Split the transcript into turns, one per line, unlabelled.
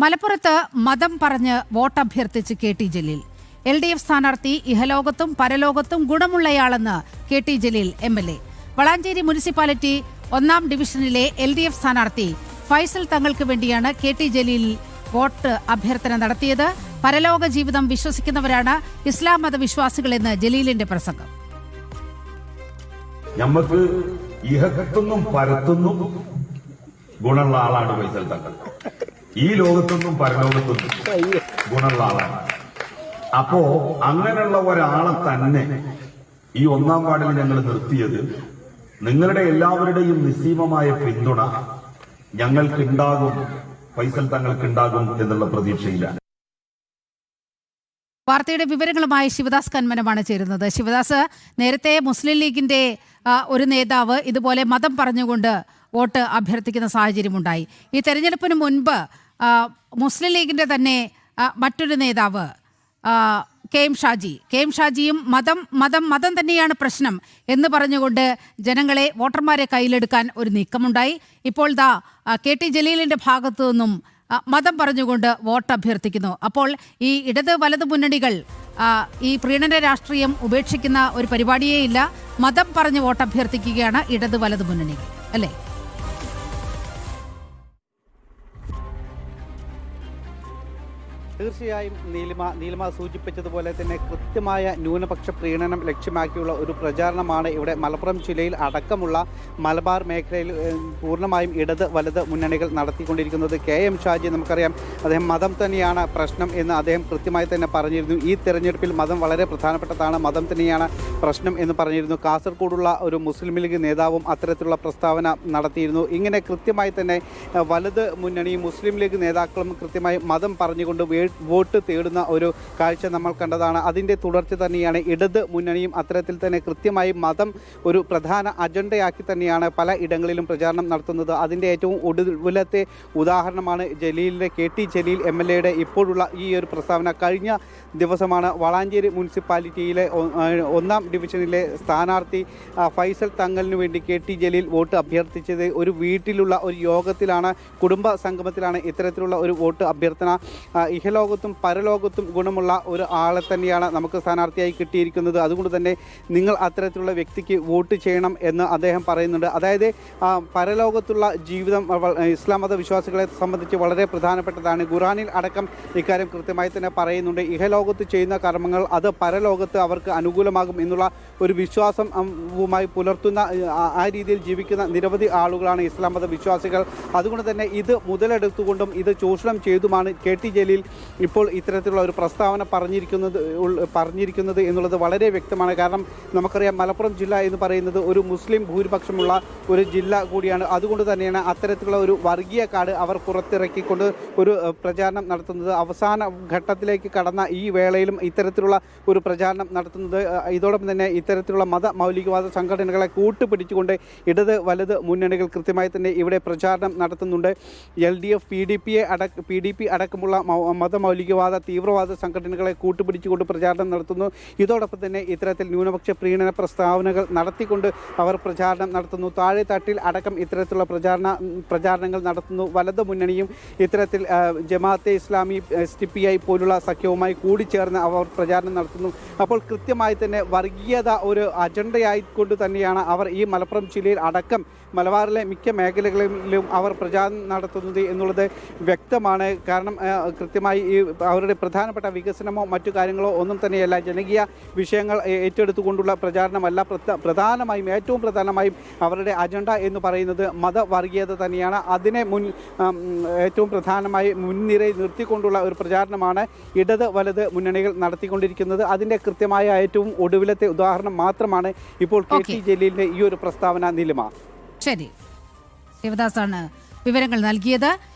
മലപ്പുറത്ത് മതം പറഞ്ഞ് വോട്ടഭ്യർത്ഥിച്ച് K T Jaleel. L D F സ്ഥാനാർത്ഥി ഇഹലോകത്തും പരലോകത്തും ഗുണമുള്ളയാളെന്ന് K T Jaleel M L A. Valanchery municipality ഒന്നാം ഡിവിഷനിലെ എൽ ഡി എഫ് സ്ഥാനാർത്ഥി ഫൈസൽ തങ്ങൾക്ക് വേണ്ടിയാണ് കെ ടി ജലീൽ വോട്ട് അഭ്യർത്ഥന നടത്തിയത്. പരലോക ജീവിതം വിശ്വസിക്കുന്നവരാണ് ഇസ്ലാം മതവിശ്വാസികളെന്ന് ജലീലിന്റെ പ്രസംഗം.
ഞമ്മക്ക് ഇഹത്തുന്നും പരത്തുന്നും ഗുണമുള്ള ആളാണ് ഫൈസൽ തങ്ങൾ. ഈ ലോകത്തൊന്നും പരലോകത്തൊന്നും ഗുണമുള്ള ആളാണ്. അപ്പോ അങ്ങനെയുള്ള ഒരാളെ തന്നെ ഈ ഒന്നാം വാർഡിൽ ഞങ്ങൾ നിർത്തിയത് നിങ്ങളുടെ എല്ലാവരുടെയും നിസ്സീമമായ പിന്തുണ ഞങ്ങൾക്കുണ്ടാകും ഫൈസൽ തങ്ങൾക്ക് ഉണ്ടാകും എന്നുള്ള പ്രതീക്ഷയിലാണ്.
വാർത്തയുടെ വിവരങ്ങളുമായി ശിവദാസ് കന്മനമാണ് ചേരുന്നത്. ശിവദാസ് നേരത്തെ മുസ്ലിം ലീഗിന്റെ ഒരു നേതാവ് ഇതുപോലെ മതം പറഞ്ഞുകൊണ്ട് വോട്ട് അഭ്യർത്ഥിക്കുന്ന സാഹചര്യമുണ്ടായി. ഈ തെരഞ്ഞെടുപ്പിന് മുൻപ് മുസ്ലിം ലീഗിന്റെ തന്നെ മറ്റൊരു നേതാവ് K M Shaji. K M ഷാജിയും മതം മതം മതം തന്നെയാണ് പ്രശ്നം എന്ന് പറഞ്ഞുകൊണ്ട് ജനങ്ങളെ വോട്ടർമാരെ കയ്യിലെടുക്കാൻ ഒരു നീക്കമുണ്ടായി. ഇപ്പോൾ ദാ കെ ടി ജലീലിന്റെ ഭാഗത്തു നിന്നും മതം പറഞ്ഞുകൊണ്ട് വോട്ട് അഭ്യർത്ഥിക്കുന്നു. അപ്പോൾ ഈ ഇടത് വലത് മുന്നണികൾ ഈ പ്രീണന രാഷ്ട്രീയം ഉപേക്ഷിക്കുന്ന ഒരു പരിപാടിയേ ഇല്ല. മതം പറഞ്ഞ് വോട്ട് അഭ്യർത്ഥിക്കുകയാണ് ഇടത് വലത് മുന്നണികൾ. അല്ലേ?
തീർച്ചയായും നീലിമ നീലിമ സൂചിപ്പിച്ചതുപോലെ തന്നെ കൃത്യമായ ന്യൂനപക്ഷ പ്രീണനം ലക്ഷ്യമാക്കിയുള്ള ഒരു പ്രചാരണമാണ് ഇവിടെ മലപ്പുറം ജില്ലയിൽ അടക്കമുള്ള മലബാർ മേഖലയിൽ പൂർണമായും ഇടത് വലത് മുന്നണികൾ നടത്തിക്കൊണ്ടിരിക്കുന്നത്. കെ എം ഷാജി നമുക്കറിയാം അദ്ദേഹം മതം തന്നെയാണ് പ്രശ്നം എന്ന് അദ്ദേഹം കൃത്യമായി തന്നെ പറഞ്ഞിരുന്നു. ഈ തെരഞ്ഞെടുപ്പിൽ മതം വളരെ പ്രധാനപ്പെട്ടതാണ് മതം തന്നെയാണ് പ്രശ്നം എന്ന് പറഞ്ഞിരുന്നു. കാസർഗോഡുള്ള ഒരു മുസ്ലിം ലീഗ് നേതാവും അത്തരത്തിലുള്ള പ്രസ്താവന നടത്തിയിരുന്നു. ഇങ്ങനെ കൃത്യമായി തന്നെ വലത് മുന്നണിയും മുസ്ലിം ലീഗ് നേതാക്കളും കൃത്യമായി മതം പറഞ്ഞുകൊണ്ട് വോട്ട് തേടുന്ന ഒരു കാഴ്ച നമ്മൾ കണ്ടതാണ്. അതിന്റെ തുടർച്ച തന്നെയാണ് ഇടത് മുന്നണിയും അത്തരത്തിൽ തന്നെ കൃത്യമായി മതം ഒരു പ്രധാന അജണ്ടയാക്കി തന്നെയാണ് പല ഇടങ്ങളിലും പ്രചാരണം നടത്തുന്നത്. അതിന്റെ ഏറ്റവും ഒടുവിലത്തെ ഉദാഹരണമാണ് ജലീലിന്റെ K T Jaleel M L എയുടെ ഇപ്പോഴുള്ള ഈ ഒരു പ്രസ്താവന. കഴിഞ്ഞ ദിവസമാണ് വളാഞ്ചേരി മുനിസിപ്പാലിറ്റിയിലെ ഒന്നാം ഡിവിഷനിലെ സ്ഥാനാർത്ഥി ഫൈസൽ തങ്ങലിന് വേണ്ടി കെ ടി ജലീൽ വോട്ട് അഭ്യർത്ഥിച്ചത്. ഒരു വീട്ടിലുള്ള ഒരു യോഗത്തിലാണ് കുടുംബ സംഗമത്തിലാണ് ഇത്തരത്തിലുള്ള ഒരു വോട്ട് അഭ്യർത്ഥന. ആ, ഇഹലോകത്തും പരലോകത്തും ഗുണമുള്ള ഒരു ആളെ തന്നെയാണ് നമുക്ക് സ്ഥാനാർത്ഥിയായി കിട്ടിയിരിക്കുന്നത്. അതുകൊണ്ട് തന്നെ നിങ്ങൾ അത്തരത്തിലുള്ള വ്യക്തിക്ക് വോട്ട് ചെയ്യണം എന്ന് അദ്ദേഹം പറയുന്നുണ്ട്. അതായത് പരലോകത്തുള്ള ജീവിതം ഇസ്ലാം മത വിശ്വാസികളെ സംബന്ധിച്ച് വളരെ പ്രധാനപ്പെട്ടതാണ്. ഖുറാനിൽ അടക്കം ഇക്കാര്യം കൃത്യമായി തന്നെ പറയുന്നുണ്ട്. ഇഹലോകത്ത് ചെയ്യുന്ന കർമ്മങ്ങൾ അത് പരലോകത്ത് അവർക്ക് അനുകൂലമാകും എന്നുള്ള ഒരു വിശ്വാസം വുമായി പുലർത്തുന്ന ആ രീതിയിൽ ജീവിക്കുന്ന നിരവധി ആളുകളാണ് ഇസ്ലാം മത വിശ്വാസികൾ. അതുകൊണ്ട് തന്നെ ഇത് മുതലെടുത്തുകൊണ്ടും ഇത് ചൂഷണം ചെയ്തുമാണ് കെ ടി ജലീൽ ഇപ്പോൾ ഇത്തരത്തിലുള്ള ഒരു പ്രസ്താവന പറഞ്ഞിരിക്കുന്നത് പറഞ്ഞിരിക്കുന്നത് എന്നുള്ളത് വളരെ വ്യക്തമാണ്. കാരണം നമുക്കറിയാം മലപ്പുറം ജില്ല എന്ന് പറയുന്നത് ഒരു മുസ്ലിം ഭൂരിപക്ഷമുള്ള ഒരു ജില്ല കൂടിയാണ്. അതുകൊണ്ട് തന്നെയാണ് അത്തരത്തിലുള്ള ഒരു വർഗീയ കാർഡ് അവർ പുറത്തിറക്കിക്കൊണ്ട് ഒരു പ്രചാരണം നടത്തുന്നത്. അവസാന ഘട്ടത്തിലേക്ക് കടന്ന ഈ വേളയിലും ഇത്തരത്തിലുള്ള ഒരു പ്രചാരണം നടത്തുന്നത് ഇതോടൊപ്പം തന്നെ ഇത്തരത്തിലുള്ള മത മൗലികവാദ സംഘടനകളെ കൂട്ടുപിടിച്ചുകൊണ്ട് ഇടത് വലത് മുന്നണികൾ കൃത്യമായി തന്നെ ഇവിടെ പ്രചാരണം നടത്തുന്നുണ്ട്. L D F P D പിയെ അടക്ക പി ഡി പി അടക്കമുള്ള മൗ- മതമൗലികവാദ തീവ്രവാദ സംഘടനകളെ കൂട്ടുപിടിച്ചുകൊണ്ട് പ്രചാരണം നടത്തുന്നു. ഇതോടൊപ്പം തന്നെ ഇത്തരത്തിൽ ന്യൂനപക്ഷ പ്രീണന പ്രസ്താവനകൾ നടത്തിക്കൊണ്ട് അവർ പ്രചാരണം നടത്തുന്നു. താഴെ തട്ടിൽ അടക്കം ഇത്തരത്തിലുള്ള പ്രചാരണ പ്രചാരണങ്ങൾ നടത്തുന്നു. വലതു മുന്നണിയും ഇത്തരത്തിൽ Jamaat e Islami S D P I പോലുള്ള സഖ്യവുമായി കൂടിച്ചേർന്ന് അവർ പ്രചാരണം നടത്തുന്നു. അപ്പോൾ കൃത്യമായി തന്നെ വർഗീയത ഒരു അജണ്ടയായിക്കൊണ്ട് തന്നെയാണ് അവർ ഈ മലപ്പുറം ജില്ലയിൽ അടക്കം മലബാറിലെ മിക്ക മേഖലകളിലും അവർ പ്രചാരണം നടത്തുന്നത് എന്നുള്ളത് വ്യക്തമാണ്. കാരണം കൃത്യമായി ഈ അവരുടെ പ്രധാനപ്പെട്ട വികസനമോ മറ്റു കാര്യങ്ങളോ ഒന്നും തന്നെയല്ല. ജനകീയ വിഷയങ്ങൾ ഏറ്റെടുത്തുകൊണ്ടുള്ള പ്രചാരണമല്ല. പ്രധ- പ്രധാനമായും ഏറ്റവും പ്രധാനമായും അവരുടെ അജണ്ട എന്ന് പറയുന്നത് മതവർഗീയത തന്നെയാണ്. അതിനെ മുൻ ഏറ്റവും പ്രധാനമായി മുൻനിരയിൽ നിർത്തിക്കൊണ്ടുള്ള ഒരു പ്രചാരണമാണ് ഇടത് വലത് മുന്നണികൾ നടത്തിക്കൊണ്ടിരിക്കുന്നത്. അതിന്റെ കൃത്യമായ ഏറ്റവും ഒടുവിലത്തെ ഉദാഹരണം മാത്രമാണ് ഇപ്പോൾ കെ ടി. ജലീലിന്റെ ഈ ഒരു പ്രസ്താവന നിലിമ.
ശരി. ശിവദാസാണ് വിവരങ്ങൾ നൽകിയത്.